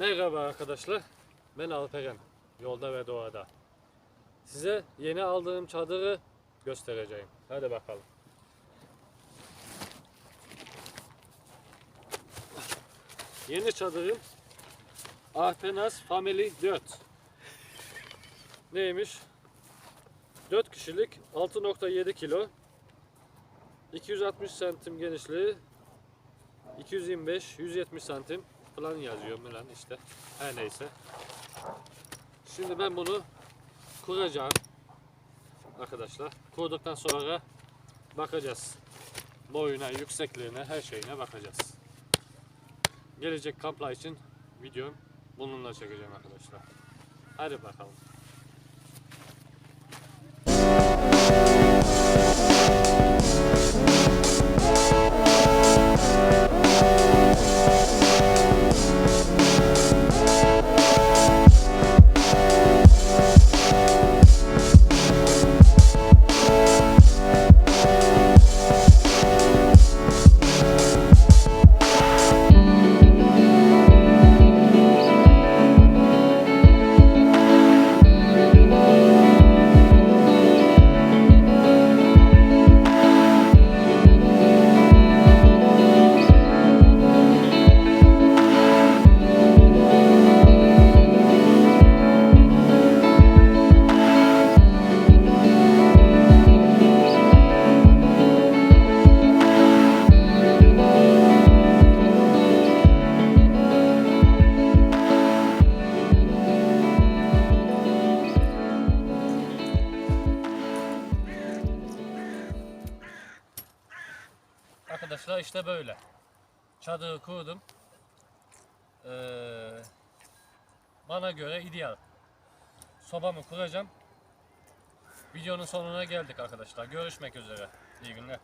Merhaba arkadaşlar. Ben Alperen. Yolda ve doğada. Size yeni aldığım çadırı göstereceğim. Hadi bakalım. Yeni çadırım Artenas Family 4. Neymiş? 4 kişilik 6.7 kilo 260 santim genişliği 225 170 santim falan yazıyor mu lan işte. Her neyse. Şimdi ben bunu kuracağım. Arkadaşlar kurduktan sonra bakacağız. Boyuna yüksekliğine her şeyine bakacağız. Gelecek kamplar için videom bununla çekeceğim arkadaşlar. Hadi bakalım Arkadaşlar işte böyle. Çadırı kurdum. Ee, bana göre ideal. Sobamı kuracağım. Videonun sonuna geldik arkadaşlar. Görüşmek üzere. İyi günler.